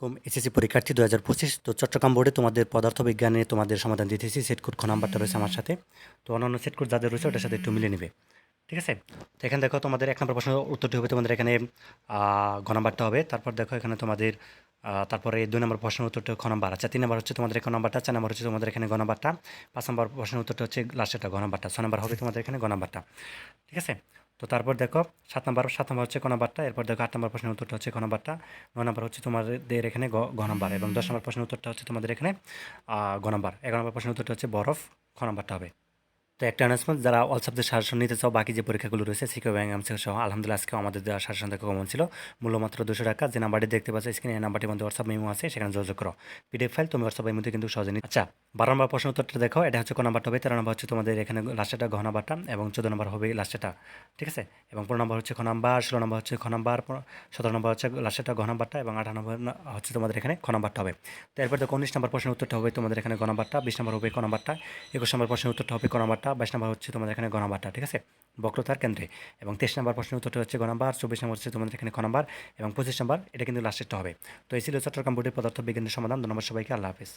কম SSC পরীক্ষার্থী দু হাজার পঁচিশ। তো চট্টগ্রাম বোর্ডে তোমাদের পদার্থবিজ্ঞানে তোমাদের সমাধান দিতেছি সেট কোড খ নাম্বারটা রয়েছে আমার সাথে। তো অন্যান্য সেট কোড যাদের রয়েছে ওটার সাথে একটু মিলে নেবে। ঠিক আছে? তো এখানে দেখো তোমাদের এক নম্বর প্রশ্নের উত্তরটি হবে তোমাদের এখানে ঘ নাম্বারটা হবে। তারপর দেখো এখানে তোমাদের তারপরে দুই নম্বর প্রশ্নের উত্তরটা খ নাম্বার। আচ্ছা তিন নম্বর হচ্ছে তোমাদের এখানে নাম্বারটা, চার নম্বর হচ্ছে তোমাদের এখানে গ নাম্বারটা। পাঁচ নম্বর প্রশ্নের উত্তরটা হচ্ছে লাস্টেরটা ঘ নাম্বারটা। ছয় নম্বর হবে তোমাদের এখানে গ নাম্বারটা। ঠিক আছে? তো তারপর দেখো, সাত নম্বর সাত নম্বর হচ্ছে ক নম্বরটা, এরপর দেখো আট নম্বর প্রশ্নের উত্তরটা হচ্ছে ক নম্বরটা। নয় নম্বর হচ্ছে তোমাদের এখানে গ নম্বর এবং দশ নম্বর প্রশ্নের উত্তরটা হচ্ছে তোমাদের এখানে গ নাম্বার। এগারো নম্বর প্রশ্নের উত্তরটা হচ্ছে বরফ, খ নাম্বারটা হবে। তো একটা অ্যানাউন্সমেন্ট যারা অল সাবজেক্ট সাজেশন নিতে চাও, বাকি যে পরীক্ষাগুলো রয়েছে সিকিউ ব্যাংক এমসিকিউ সহ, আলহামদুলিল্লাহ আজকে আমাদের দেওয়া সাজেশন থেকে কমন ছিল। মূল্য মাত্র দুশো টাকা, যে নাম্বারটি দেখতে পাচ্ছ স্ক্রিনে এই নাম্বারটির মধ্যে হোয়াটসঅ্যাপ মেমো আছে, সেখানে যোগাযোগ করো। পিডিএফ ফাইল তুমি হোয়াটসঅ্যাপের মধ্যে কিন্তু সহজে নিতে আচ্ছা বারো নম্বর প্রশ্ন উত্তরটা দেখো, এটা হচ্ছে কোন নাম্বারটা হবে? তেরো নম্বর হচ্ছে তোমাদের এখানে লাস্টেটা ঘ নাম্বারটা এবং চোদ্দ নম্বর হবে লাস্টেটা ঠিক আছে? এবং পনেরো নম্বর হচ্ছে খ নাম্বার ষোলো নম্বর হচ্ছে খ নাম্বার সতেরো নম্বর হচ্ছে লাস্টেটা ঘ নাম্বারটা এবং আঠারো নম্বর হচ্ছে তোমাদের এখানে খ নাম্বারটা হবে। তো এরপর দেখো উনিশ নম্বর প্রশ্নের উত্তরটা হবে তোমাদের এখানে গ নাম্বারটা বিশ নম্বর হবে ক নাম্বারটা একুশ নম্বর প্রশ্নের উত্তরটা হবে ক নাম্বারটা বাইশ নম্বর হচ্ছে তোমাদের এখানে গ নাম্বারটা, ঠিক আছে? বক্রতার কেন্দ্রে। এবং তেইশ নম্বর প্রশ্নের উত্তরটা হচ্ছে গ নাম্বার, চব্বিশ নম্বর হচ্ছে তোমাদের এখানে খ নাম্বার এবং পঁচিশ নম্বর, এটা কিন্তু লাস্টেরটা হবে। তো এই ছিল চট্টগ্রাম বোর্ডের পদার্থ বিজ্ঞানের সমাধান। ধন্যবাদ সবাইকে, আল্লাহ হাফিজ।